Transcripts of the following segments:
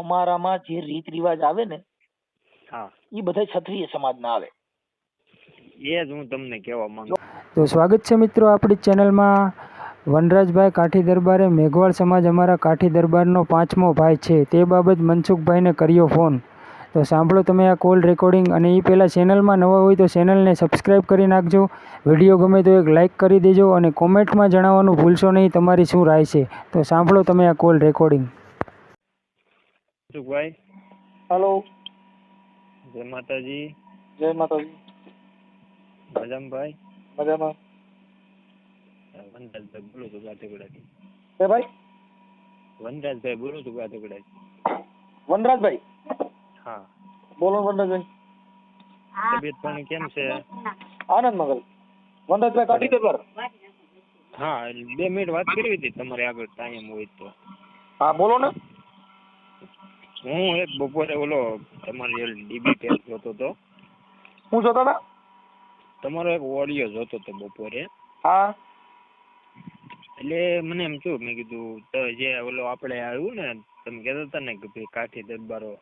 અમારામાં જે રીત રિવાજ આવે ને હા. એ બધા ક્ષત્રિય સમાજના આવે. એ જ હું તમને કહેવા માંગુ તો સ્વાગત છે મિત્રો આપણી ચેનલમાં. વનરાજભાઈ કાઠી દરબારે મેઘવાળ સમાજ અમારા કાઠી દરબારનો પાંચમો ભાઈ છે. તે બાબત મનસુખભાઈને કર્યો ફોન. તો સાંભળો તમે આ કોલ રેકોર્ડિંગ અને એ પહેલાં ચેનલમાં નવા હોય તો ચેનલને સબસ્ક્રાઈબ કરી નાખજો. વીડિયો ગમે તો એક લાઇક કરી દેજો અને કોમેન્ટમાં જણાવવાનું ભૂલશો નહીં તમારી શું રાય છે? તો સાંભળો તમે આ કોલ રેકોર્ડિંગ મનસુખભાઈ હલો. જય માતાજી. જય માતાજી. મજામાં ભાઈ? મજામાં. વનરાજભાઈ બોલું છું ગાતેગડાથી હે ભાઈ? વનરાજભાઈ બોલું છું ગાતેગડાથી વનરાજભાઈ? હા. બોલો વનરાજભાઈ. તબિયત પાણી કેમ છે? આનંદ મગલ. વનરાજભાઈ કાઢી દરબાર હા એટલે બે મિનિટ વાત કરવી હતી તમારે આગળ ટાઈમ હોય તો. હા બોલો ને. હું એક બપોરે ઓલો તમારી ડીબી ટેસ્ટ જોતો હતો. હું જોતો હતા? તમારો એક ઓડિયો જોતો હતો બપોરે. હા. એટલે મને એમ થયું મેં કીધું તો જે ઓલો આપણે આવ્યું ને તમે કહેતા હતા ને કે ભાઈ કાઠી દરબારો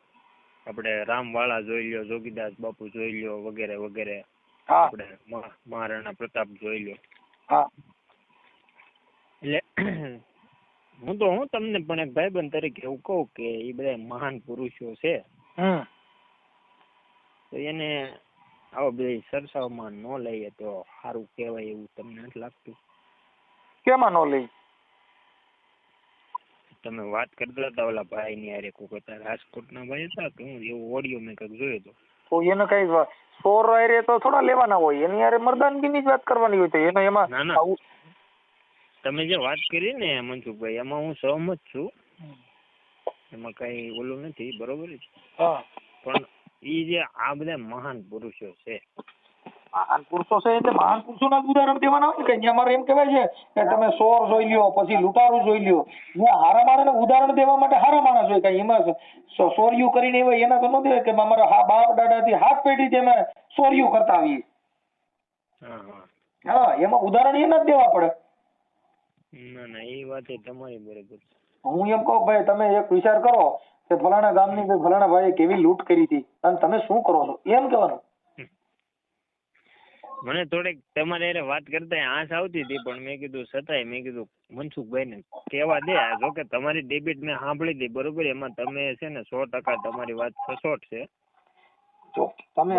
આપણે રામવાળા જોઈ લ્યો જોગીદાસ બાપુ જોઈ લ્યો વગેરે વગેરે. આપણે મહારાણા પ્રતાપ જોઈ લ્યો. હા. એટલે હું તો હું તમને પણ એક ભાઈબંધ તરીકે એવું કહું કે એ બધા મહાન પુરુષો છે. તો એને આવા બધી સરસાવમાં ન લઈએ તો સારું કહેવાય એવું તમને નથી લાગતું? કેમાં નો લઈ? તમે વાત કરતા હતા ઓલા ભાઈ ની હારે કોક હતા રાજકોટના ભાઈ હતા કે હું એવો ઓડિયો મેં કંઈક જોયો હતો તો એનો કઈ સોર હારે તો થોડા લેવાના હોય એની હારે મર્દાનગીની જ વાત કરવાની હોય તો એનો એમાં ના, ના. તમે જે વાત કરી ને મનસુખભાઈ એમાં હું સહમત છું. એમાં કઈ ઓલું નથી બરોબર પણ એ જે આ બધા મહાન પુરુષો છે. મહાન પુરુષો છે એટલે મહાન પુરુષોના ઉદાહરણ દેવાના હોય કે અમારે એમ કહેવાય છે કે તમે સોર જોઈ લ્યો પછી લૂંટારું જોઈ લ્યો. ત્યાં હારા માણસને ઉદાહરણ દેવા માટે હારા માણસ હોય કઈ એમાં સોરિયું કરીને હોય એના તો ન દેવાય કે અમારા હા બાપ દાદાથી હાથ પેઢી અમે સોર્યું કરતા આવીએ. હા હા. હા એમાં ઉદાહરણ એના જ દેવા પડે. ના ના એ વાત તમારી બરોબર હું એમ કહું ભાઈ તમે એક વિચાર કરો કે ફલાણા ગામની કે ફલાણા ભાઈએ કેવી લૂંટ કરી હતી અને તમે શું કરો છો? એમ કહેવાનું. મને થોડીક તમારે હારે વાત કરતા આંસ આવતી હતી પણ મેં કીધું છતાંય મેં કીધું મનસુખભાઈ ને કહેવા દે જો કે તમારી ડેબિટ મેં સાંભળી હતી બરોબર? એમાં તમે છે ને સો ટકા તમારી વાત સચોટ છે. જો તમે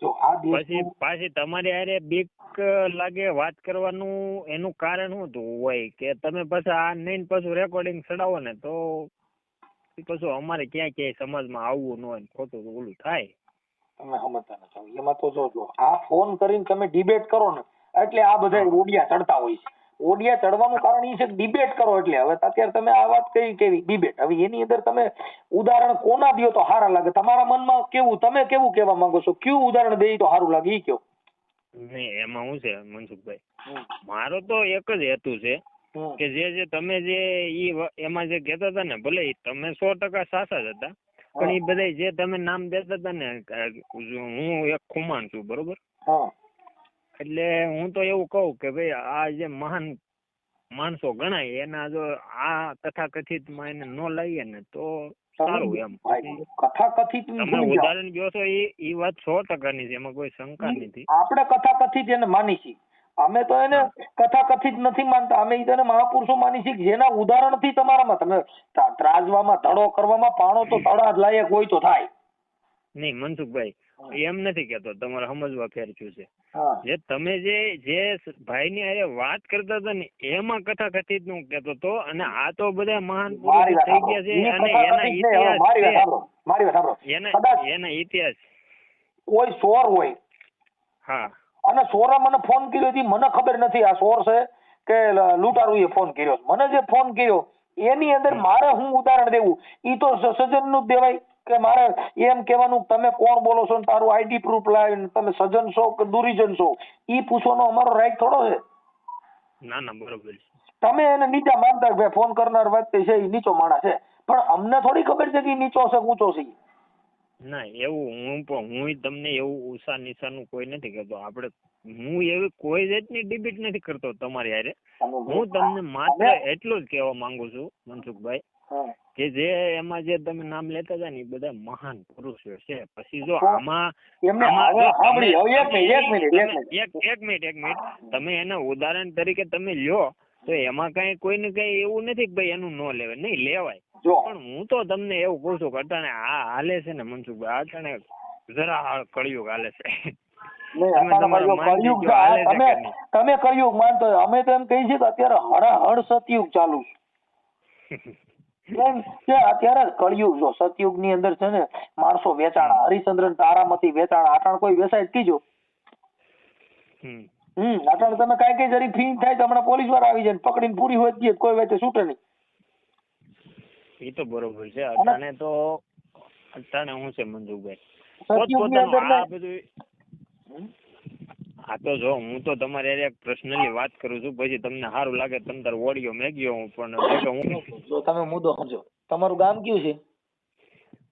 જો આ પછી પાછી તમારી આરે બીક લાગે વાત કરવાનું એનું કારણ શું હોય કે તમે પછી આ નહીં પાછું રેકોર્ડિંગ ચડાવો ને તો પછી અમારે ક્યાંય ક્યાંય સમાજમાં આવવું ન હોય ખોટું ઓલું થાય. તમે સમજતા નથી. એમાં તો જો જો આ ફોન કરીને તમે ડિબેટ કરો ને એટલે આ બધા ઓડિયા ચડતા હોય છે. ઓડિયા ચડવાનું કારણ એ છે કે ડિબેટ કરો એટલે. હવે અત્યારે તમે આ વાત કઈ કેવી? ડિબેટ હવે એની અંદર તમે ઉદાહરણ કોના દો તો સારા લાગે? તમારા મનમાં કેવું? તમે કેવું કહેવા માંગો છો? કયું ઉદાહરણ દઈ તો સારું લાગે એ કયો? નહીં એમાં શું છે મનસુખભાઈ? મારો તો એક જ હેતુ છે કે જે જે તમે જે ઈ એમાં જે કહેતા હતા ને ભલે તમે સો ટકા સાચા જ હતા પણ એ બધા જે તમે નામ દેતા હતા ને હું એક ખુમાન છું બરોબર? હા. એટલે હું તો એવું કહું કે ભાઈ આ જે મહાન માણસો ગણાય એના જો આ તથાકથિતમાં એને ન લઈએ ને તો સારું એમ. ભાઈ, કથા કથિત તમે ઉદાહરણ જો છો એ વાત સો ટકાની છે એમાં કોઈ શંકા નથી. આપણે કથા કથિત એને માની છીએ. અમે તો એને કથા કથિત નથી માનતા. અમે એને મહાપુરુષો માની છીએ જેના ઉદાહરણથી તમારામાં તમે ત્રાજવામાં તડો કરવામાં પાણો તો તડા જ લાયક હોય તો થાય. નહીં મનસુખભાઈ એમ નથી કેતો તમારે સમજવા ફેરચ્યું છે. જે તમે જે જે ભાઈ ની હારે વાત કરતા હતા ને એમાં કથા કથિતનું કેતો તો અને આ તો બધા મહાન પુરુષ થઈ ગયા છે અને એના ઇતિહાસ એના એના ઇતિહાસ. કોઈ સોર હોય. હા. અને સોરે મને ફોન કર્યો હતી મને ખબર નથી આ સોર છે કે લૂંટારુએ ફોન કર્યો મને જે ફોન કર્યો એની અંદર મારે હું ઉદાહરણ દેવું? ઈ તો સજ્જનનું જ દેવાય. કે મારે એમ કહેવાનું તમે કોણ બોલો છો ને તારું આઈડી પ્રૂફ લાવીને તમે સજન છો કે દુરીજન છો? એ પૂછવાનો અમારો રાઈટ થોડો છે. ના ના બરોબર તમે એને નીચા માનતા ભાઈ ફોન કરનાર વ્યક્તિ છે એ નીચો માણસ છે. પણ અમને થોડી ખબર છે કે નીચો છે ઊંચો છે. ના એવું હું પણ હું તમને એવું ઉષા નિશાનું કોઈ નથી કહેતો. આપણે હું એવી કોઈ જાતની ડિબેટ નથી કરતો તમારી હારે. હું તમને માત્ર એટલું જ કહેવા માંગુ છું મનસુખભાઈ. કે જે એમાં જે તમે નામ લેતા હતા ને એ બધા મહાન પુરુષો છે. પછી જો આમાં એક મિનિટ એક મિનિટ એક તમે- મિનિટ. એક એક મિનિટ તમે એને ઉદાહરણ તરીકે તમે લ્યો તો એમાં કઈ કોઈને કઈ એવું નથી કે ભાઈ એનું ન લેવાય. નહીં લેવાય. પણ હું તો તમને એવું કહું છું કે અટાણે આ હાલે છે ને મનસુખભાઈ અટાણે જરા કળિયુગ હાલે છે. તમે કળિયુગ માનતો અમે તો એમ કહીએ છીએ કે અત્યારે હળહળ સતયુગ ચાલુ છે. કેમ અત્યારે કળિયુગ જો સતયુગની અંદર છે ને માણસો વેચાણા હરિચંદ્રન તારામતી વેચાણા આટણ કોઈ વેસાય કીજો હમ. આટણ તમે કઈ કઈ જરી ફી થાય તો હમણાં પોલીસવાળા આવી જાય ને પકડીને પૂરી હોય જ કોઈ વેચે છૂટે નહીં. એ તો બરોબર છે અટાણે તો અટાણે હું છે મંજુભાઈ? પોતપોતાનું આ બધું હા તો જો હું તો તમારે એક પર્સનલી વાત કરું છું પછી તમને સારું લાગે તમે તાર ઓડિયો મેગ્યો હું પણ હું તમે મુદ્દો સમજો. તમારું ગામ કયું છે?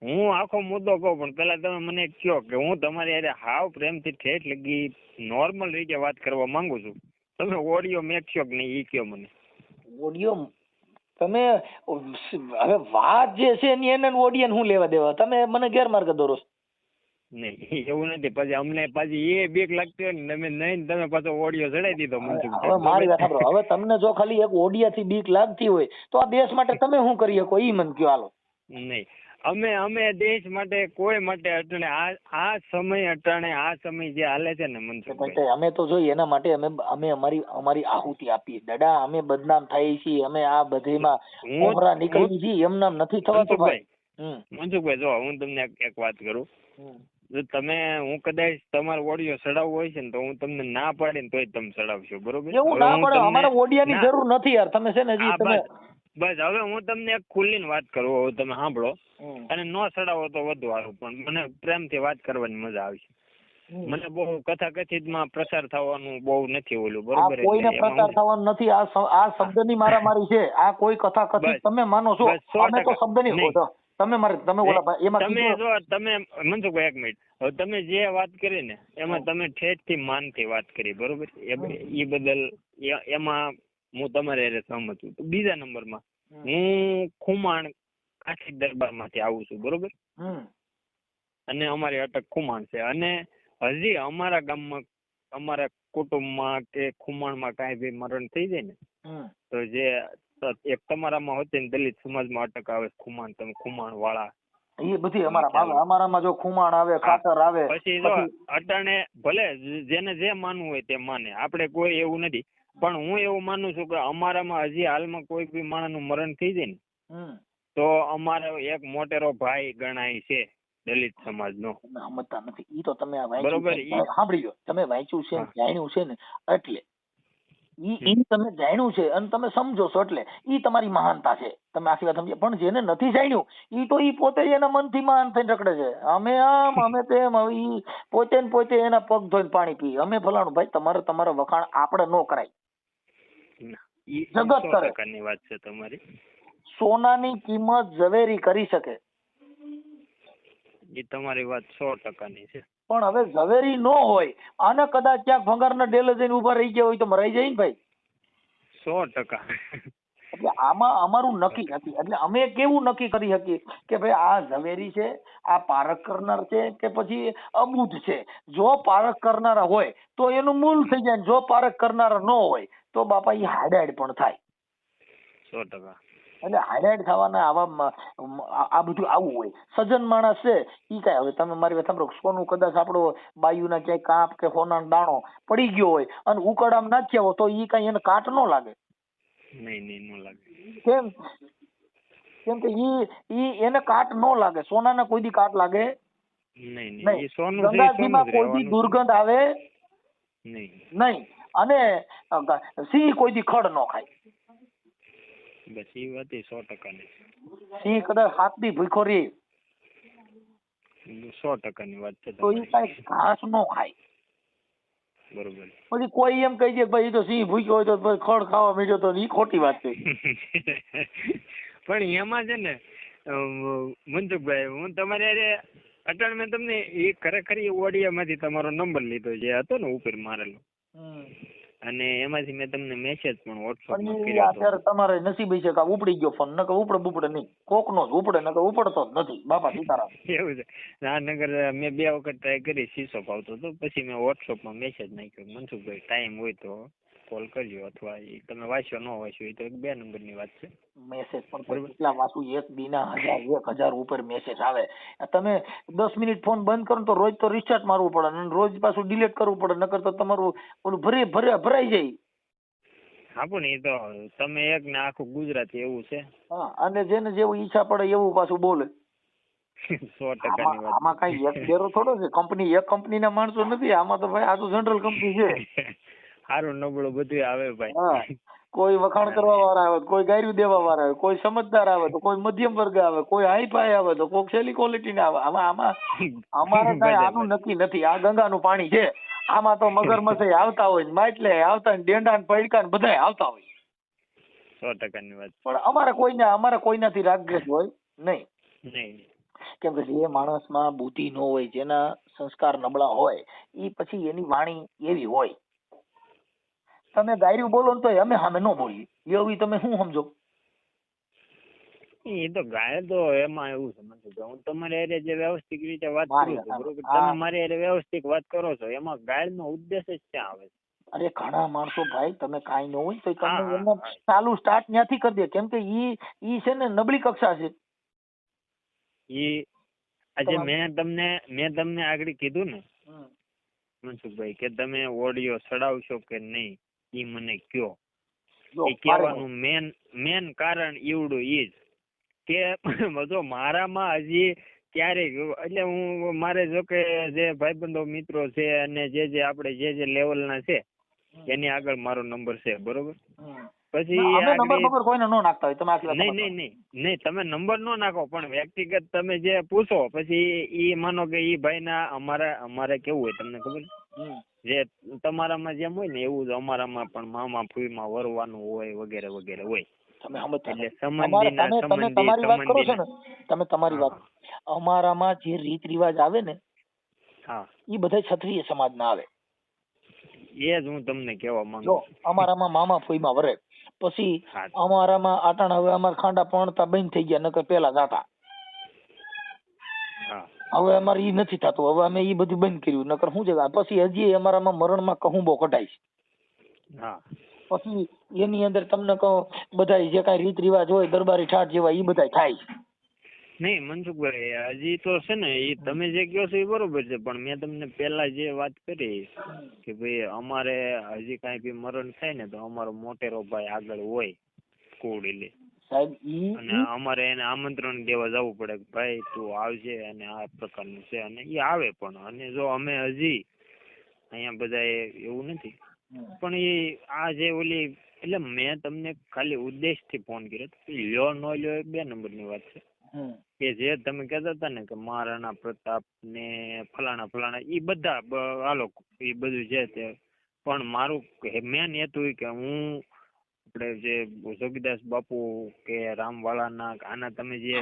હું આખો મુદ્દો કહું પણ પેલા તમે મને કહો કે હું તમારી અરે હાવ પ્રેમથી ઠેઠ લગી નોર્મલ રીતે વાત કરવા માંગુ છું. તમે ઓડિયો મેકશો કે નહીં એ કહો મને. ઓડિયો તમે હવે વાત જે છે એની એને ઓડિયન હું લેવા દેવા? તમે મને ગેરમાર્ગે દોરો છો. નહીં એવું નથી. પછી અમને પાછી એ બીક લાગતી હોય ને તમે નહીં તમે પાછો ઓડિયો ચડાવી દીધો હવે મારી વાત સાંભળો. હવે તમને જો ખાલી એક ઓડિયાથી બીક લાગતી હોય તો આ દેશ માટે તમે શું કરી શકો? ઈ મને કયો હાલો. નહીં. અમે અમે દેશ માટે કોઈ માટે અટણે આ આ સમય અટાણે આ સમય જે હાલે છે ને મનસુખ અમે તો જોઈએ એના માટે અમે અમે અમારી અમારી આહુતિ આપીએ. દડા અમે બદનામ થાય છીએ. અમે આ બધીમાં મોહરા નીકળી છીએ. એમ નામ નથી થવાતું ભાઈ. મનસુખભાઈ જો હું તમને એક- વાત કરું. જો તમે હું કદાચ તમારો ઓડિયો ચડાવવો હોય છે ને તો હું તમને ના પાડીને તોય તમે ચડાવશો બરોબર? એવું ના પડે અમારે ઓડિયાની જરૂર નથી યાર તમે છે ને હજી તમે બસ હવે હું તમને એક ખુલ્લીને વાત કરું હવે તમે સાંભળો. અને ન ચડાવો તો વધુ સારું પણ મને પ્રેમથી વાત કરવાની મજા આવશે મને બહુ કથા કથિતમાં પ્રસાર થવાનું બહુ નથી ઓલું બરોબર કોઈને પ્રસાર થવાનું નથી આ આ શબ્દની મારામારી છે આ કોઈ કથા કથિત તમે માનો છો અમે તો શબ્દની નહીં. તમે મારે તમે ઓલા ભાઈ એમાં તમે જો તમે મનસુખભાઈ એક મિનિટ. હવે તમે જે વાત કરી ને એમાં તમે ઠેઠથી માનથી વાત કરી બરોબર? એ બદલ એમાં હું તમારે હારે સહમત છું. બીજા નંબરમાં હું. ખુમાણ કાઠી દરબારમાંથી આવું છું બરોબર. અને અમારી અટક ખુમાણ છે. અને હજી અમારા ગામમાં અમારા કુટુંબમાં કે ખુમાણમાં કાંઈ બી મરણ થઈ જાય ને તો જે એક તમારામાં હોતી ને દલિત સમાજમાં અટક આવે ખુમાણ તમે ખુમાણ વાળા એ બધી અમારા આવે અમારામાં જો ખુમાણ આવે ખાતર આવે પછી જો અટાણે ભલે જેને જે માનવું હોય તે માને. આપણે કોઈ એવું નથી. પણ હું એવું માનું છું કે અમારામાં હજી હાલમાં કોઈ બી માણસનું મરણ થઈ જાય ને તો અમારો એક મોટેરો ભાઈ ગણાય છે દલિત સમાજનો. નો સમજતા નથી. ઈ તો તમે બરોબર, સાંભળી લો તમે વાંચ્યું છે જાણ્યું છે ને એટલે ઈ ઈ તમે જાણ્યું છે અને તમે સમજો છો એટલે ઈ તમારી મહાનતા છે. તમે આખી વાત સમજી. પણ જેને નથી જાણ્યું ઈ તો ઈ પોતે એના મનથી મહાન થઈને રખડે છે. અમે આમ અમે તેમ ઈ પોતે ને પોતે એના પગ ધોઈને પાણી પી અમે ફલાણું ભાઈ તમારે તમારા વખાણ આપણે નો કરાય. જગત કરે. વાત છે તમારી. સોનાની કિંમત ઝવેરી કરી શકે. એ તમારી વાત સો ટકાની છે. પણ હવે ઝવેરી નો હોય આને કદાચ ક્યાંક ભંગારના ડેલે જઈને ઊભા રહી ગયા હોય તો મરાઈ જાય ને ભાઈ? સો ટકા. એટલે આમાં અમારું નક્કી નથી. એટલે અમે કેવું નક્કી કરી શકીએ કે ભાઈ આ ઝવેરી છે આ પારખ કરનાર છે કે પછી અબૂધ છે? જો પારખ કરનારા હોય તો એનું મૂલ થઈ જાય ને જો પારખ કરનારા ન હોય તો બાપા એ હાડાડ પણ થાય. સો ટકા. એટલે હાડાડ થવાના આવા આ બધું આવું હોય. સજ્જન માણસ છે ઈ કાંઈ હવે તમે મારી વાત સાંભળો સોનું કદાચ આપણો બાયુના ક્યાંય કાપ કે સોનાનો દાણો પડી ગયો હોય અને ઉકળામ નાખ્યા હોય તો એ કાંઈ એને કાટ ન લાગે. નહીં નહીં ન લાગે. કેમ? કેમ કે ઈ ઈ એને કાટ ન લાગે. સોનાને કોઈ દી કાટ લાગે? નહીં નહીં એ એ સોનું ગંગાજીમાં કોઈ દી દુર્ગંધ આવે? નહીં. નહીં. અને સિંહ કોઈ દી ખડ ન ખાય. બસ એ વાત સો ટકાની સિંહ કદાચ હાથ દી ભૂખો રહે સો ટકાની વાત છે તો એ કાંઈ ઘાસ નો ખાય. બરોબર. પછી કોઈ એમ કહી દે કે ભાઈ તો સિંહ ભૂખ્યો હોય તો ખડ ખાવા માંડ્યો તો એ ખોટી વાત છે. પણ એમાં છે ને મનસુખભાઈ હું તમારે અટલ મેં તમને એ ખરેખર એ ઓડિયામાંથી તમારો નંબર લીધો જે હતો ને ઉપર મારેલો. અને એમાંથી મેં તમને મેસેજ પણ વોટ્સઅપમાં ઈ કર્યો અત્યારે તમારે નસીબ છે કે ઉપડી ગયો ફોન નકર ઉપડે બુપડે નહીં. કોકનો જ ઉપડે નકર ઉપડતો જ નથી. બાપા સીતારામ. એવું છે. ના નગર મેં બે વખત ટ્રાય કરી શીશો આવતો હતો. પછી મેં વોટ્સઅપમાં મેસેજ નાખ્યો. મનસુખભાઈ ટાઈમ હોય તો કોલ કરજો અથવા એ તમે વાંચ્યો ન વાંચ્યો એ તો એક બે નંબરની વાત છે. મેસેજ પણ કેટલા વાંચું? એક દીના હજાર એક હજાર ઉપર મેસેજ આવે. તમે દસ મિનિટ ફોન બંધ કરો તો રોજ તો રિસ્ટાર્ટ મારવું પડે અને રોજ પાછું ડિલીટ કરવું પડે નકર તો તમારું ઓલું ભરે ભરે ભરાઈ જાય. હા પણ એ તો તમે એક ને આખું ગુજરાત એવું છે. હા અને જેને જેવું ઈચ્છા પડે એવું પાછું બોલે. સો ટકાની આમાં વાત. આમાં કઈ એક ફેરો થોડો છે. કંપની એક કંપનીના માણસો નથી આમાં તો ભાઈ આ તો જનરલ કંપની છે. સારું નબળું બધું આવે ભાઈ. કોઈ વખાણ કરવા વાળા આવે કોઈ ગાયરું દેવા વાળા આવે કોઈ સમજદાર આવે તો કોઈ મધ્યમ વર્ગ આવે કોઈ હાઈ ફાઈ આવે તો કોઈ છેલ્લી ક્વોલિટી ના આવે. આમાં આમાં અમારે કઈ આનું નક્કી નથી. આ ગંગાનું પાણી છે. આમાં તો મગરમચ્છ આવતા હોય ને માટલે આવતા ને ડેંડા ને પૈડકા ને બધાય આવતા હોય. સો ટકાની વાત. પણ અમારે કોઈને અમારે કોઈનાથી રાગદ્વેષ હોય નહીં. નહીં કેમ કે જે માણસમાં બુદ્ધિ ન હોય જેના સંસ્કાર નબળા હોય એ પછી એની વાણી એવી હોય. તમે ગાયરું બોલો ને તો અમે સામે ન બોલીએ. એવી તમે શું સમજો? એ તો ગાય તો એમાં એવું સમજો કે હું તમારે હારે જે વ્યવસ્થિત રીતે વાત કરું છું બરોબર? તમે મારી હારે વ્યવસ્થિત વાત કરો છો. એમાં ગાય નો ઉદ્દેશ જ ક્યાં આવે અરે ઘણા માણસો ભાઈ તમે કાંઈ ન હોય તો તમે એનો ચાલુ સ્ટાર્ટ ત્યાંથી કરી દે. કેમ કે ઈ ઈ છે ને નબળી કક્ષા છે. ઈ આજે મેં તમને મેં તમને આગળ કીધું ને મનસુખભાઈ કે તમે ઓડિયો ચડાવશો કે નહીં? ઈ મને કયો. એ કહેવાનું મેન મેન કારણ ઈવડું ઈ જ કે જો મારામાં હજી ક્યારેય એટલે હું મારે જો કે જે ભાઈબંધો મિત્રો છે અને જે જે આપણે જે જે લેવલના છે એની આગળ મારો નંબર છે બરોબર? પછી નંબર કોઈને નો નાખતા હોય તમે નહીં નહીં નહીં નહીં તમે નંબર નો નાખો પણ વ્યક્તિગત તમે જે પૂછો પછી ઈ માનો કે ઈ ભાઈના અમારે અમારે કેવું હોય તમને ખબર. જે તમારામાં જેમ હોય ને એવું જ અમારામાં પણ મામા ફૂઈમાં વરવાનું હોય વગેરે વગેરે હોય. તમે તમે તમે તમારી વાત કરો છો ને તમે તમારી વાત અમારામાં જે રીત રિવાજ આવે ને હા. એ બધા ક્ષત્રિય સમાજના આવે. એ જ હું તમને કહેવા માંગુ અમારામાં મામા ફૂઈમાં વરે. પછી અમારામાં આટાણ હવે અમારા ખાંડા પણતા બંધ થઈ ગયા નકર પેલા જાતા. હવે અમારે ઈ નથી થતું. હવે અમે ઈ બધું બંધ કર્યું. નકર શું છે પછી હજી અમારામાં મરણમાં કહુંબો કઢાય હા. પછી એની અંદર તમને કહો બધા જે કાંઈ રીત રિવાજ હોય દરબારી ઠાઠ જેવા ઈ બધાય થાય નહીં મનસુખભાઈ હજી તો છે ને એ તમે જે કહો છો એ બરોબર છે. પણ મેં તમને પહેલા જે વાત કરી કે ભાઈ અમારે હજી કાંઈ બી મરણ થાય ને તો અમારો મોટેરો ભાઈ આગળ હોય કુડીલે સાહેબ ઈ અને અમારે એને આમંત્રણ દેવા જવું પડે કે ભાઈ તું આવજે અને આ પ્રકારનું છે અને એ આવે પણ. અને જો અમે હજી અહીંયા બધા એવું નથી. પણ એ આ જે ઓલી એટલે મેં તમને ખાલી ઉદ્દેશથી ફોન કર્યો. લ્યો ન લ્યો એ બે નંબરની વાત છે. કે જે તમે કહેતા હતા ને કે મહારાણા પ્રતાપ ને ફલાણા ફલાણા એ બધા આ લોકો એ બધું છે. તે પણ મારું મેન હેતુ ઈ કે હું આપણે જે જોગીદાસ બાપુ કે રામવાળાના આના તમે જે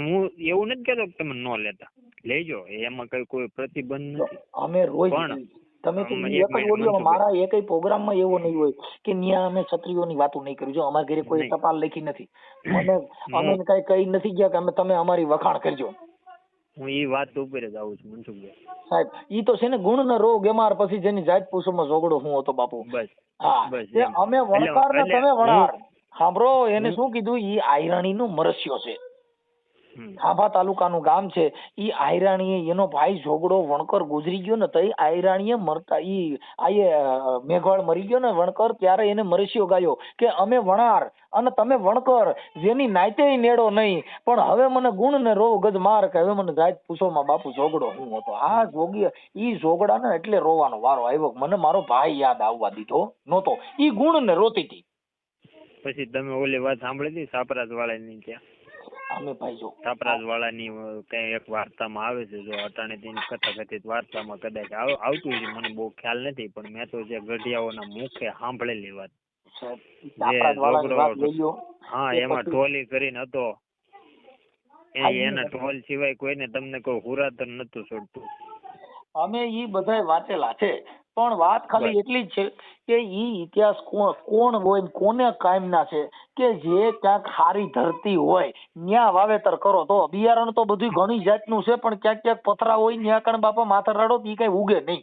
હું એવું નથી કહેતો કે તમે ન લેતા. લેજો એમાં કઈ કોઈ પ્રતિબંધ નથી. અમે રોજ પણ તમે તો એક જ મિનિટ મારા એકય પ્રોગ્રામમાં એવો નહીં હોય કે ન્યા અમે ક્ષત્રિયોની વાતો નહીં કરી જો અમારા ઘરે કોઈ. ટપાલ લખી નથી. મને અમે હું- કઈ કહી નથી ગયા કે અમે તમે અમારી વખાણ કરજો. હું એ વાત ઉપર જ આવું છું મનસુખભાઈ. સાહેબ ઈ તો છે ને ગુણ નો રોગ એમાર પછી જેની જાત પૂછોમાં ઝોગડો હું હતો બાપુ. બસ હા એમ. અમે વણકાર ને તમે વણાર સાંભળો એને શું કીધું? ઈ આયરણી નું મરસ્યો છે. હમ. તાલુકાનું ગામ છે. ઈ આયરાણીએ એનો ભાઈ ઝોગડો વણકર ગુજરી ગયો ને તઈ આયરાણીએ મરતા ઈ આયે મેઘવાળ મરી ગયો ને વણકર ત્યારે એને મરસ્યો ગાયો કે અમે વણાર અને તમે વણકર જેની નાતે નેડો નહીં. પણ હવે મને ગુણ ને રો ગજ માર કે હવે મને જાત પૂછોમાં બાપુ ઝોગડો હું હતો? આ જોગી ઈ ઝોગડા ને એટલે રોવાનો વારો આવ્યો. મને મારો ભાઈ યાદ આવવા દીધો નહોતો. ઈ ગુણ ને રોતી હતી. પછી તમે ઓલી વાત સાંભળી હતી સાપરાજ વાળાની ત્યાં? અમે ભાઈ જો. સાપરાજ વાળાની કઈ એક વાર્તામાં આવે છે જો અટાણે તેની કથાકથિત વાર્તામાં કદાચ આવતું છે મને બહુ ખ્યાલ નથી પણ મેં તો જે ગઢિયાઓના મુખે સાંભળેલી વાત. હા એમાં ટોલી કરીને હતો. એ એના ટોલ સિવાય કોઈને તમને કોઈ હુરાતર નતું છોડતું. અમે ઈ બધાય વાંચેલા છે. પણ વાત ખાલી એટલી જ છે કે ઈ ઇતિહાસ કોણ કોણ હોય ને કોને કાયમના છે કે જે ક્યાંક હારી ધરતી હોય ન્યા વાવેતર કરો તો. બિયારણ તો બધું ઘણી જાતનું છે પણ ક્યાંક ક્યાંક પથરા હોય ન્યા કણ બાપા માથે રડો તો ઈ કઈ ઉગે નહીં.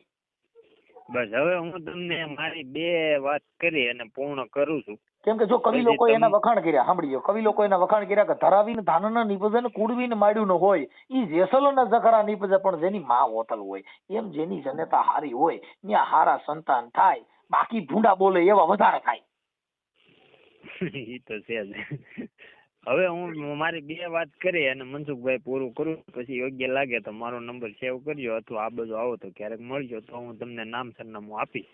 બસ હવે હું તમને મારી બે વાત કરી અને પૂર્ણ કરું છું. કેમ કે જો કવિ લોકો એના વખાણ કર્યા સાંભળીયો કવિ લોકો એના વખાણ કર્યા કે ધરાવીને ધાનના નીપજે ને કુડવીને માડ્યું ન હોય ઈ જેસલોના જખરા નીપજે પણ જેની માં હોતલ હોય એમ જેની જનતા હારી હોય ત્યાં હારા સંતાન થાય બાકી ભૂંડા બોલે એવા વધારે થાય. ઈ તો છે જ. હવે હું મારી બે વાત કરી અને મનસુખભાઈ પૂરું કરું પછી યોગ્ય લાગે તો મારો નંબર સેવ કરજો અથવા આ બાજુ આવો તો ક્યારેક મળજો તો હું તમને નામ સરનામું આપીશ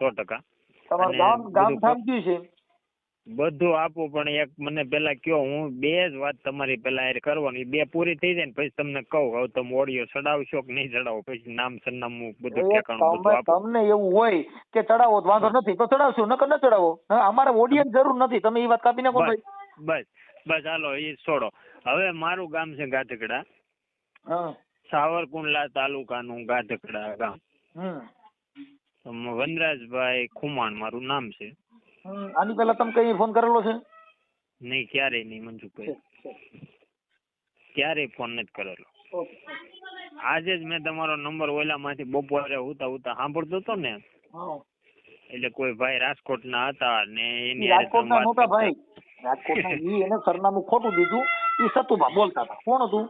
સો ટકા. તમારું ગામ ગામ થામ કયું છે બધું આપું પણ એક મને પેલા કયો હું બે જ વાત તમારી પેલા કરવાની. બે પૂરી થઈ જાય ને પછી તમને કહું હવે તમે ઓડિયો ચડાવશો કે નહીં ચડાવો પછી નામ સરનામું બધું ઠેકાણું તમને એવું હોય કે ચડાવો વાંધો નથી તો ચડાવશું નકર ન ચડાવો. અમારે ઓડિયન્સ જરૂર નથી તમે એ વાત કાપી નાખો ભાઈ. બસ બસ હાલો એ છોડો. હવે મારું ગામ છે ગાધકડા. હા. સાવરકુંડલા તાલુકાનું ગાધકડા ગામ. હમ. વનરાજભાઈ ખુમાણ મારું નામ છે. આની પહેલા તમે કઈ ફોન કરેલો છે? નહીં ક્યારે નહીં મંજુભાઈ. ક્યારેય ફોન નથી કરેલો. આજે જ મેં તમારો નંબર ઓલામાંથી બપોરે ઉતા ઉતા સાંભળતો હતો ને? એટલે કોઈ ભાઈ રાજકોટના હતા ને એની રાજકોટ ના નહોતા ભાઈ. રાજકોટના ઈ એને સરનામું ખોટું દીધું. એ સતુભા બોલતા હતા. કોણ હતું?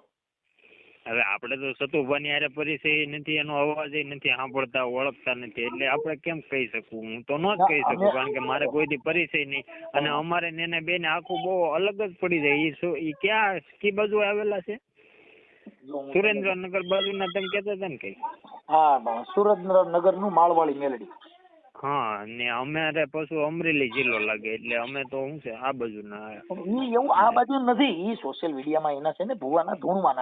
હવે આપણે તો સતુભાની હારે પરિચય નથી એનો અવાજ નથી સાંભળતા ઓળખતા નથી. એટલે આપણે કેમ કહી શકું? હું તો ન જ કહી શકું કારણ કે મારે કોઈથી પરિચય નહીં. અને અમારે ને એને બેને આખું બહુ અલગ જ પડી જાય. એ શું એ ક્યાં કી બાજુ આવેલા છે? સુરેન્દ્રનગર બાજુના તમે કહેતા હતા ને કઈ? હા સુરેન્દ્રનગરનું માળવાળી મેલડી. હા ને અમારે પાછું અમરેલી જિલ્લો લાગે. એટલે અમે તો શું છે આ બાજુ ના એવું આ બાજુ નથી. ઈ સોશિયલ મીડિયામાં એના છે ને ભુવાના ધૂણવાના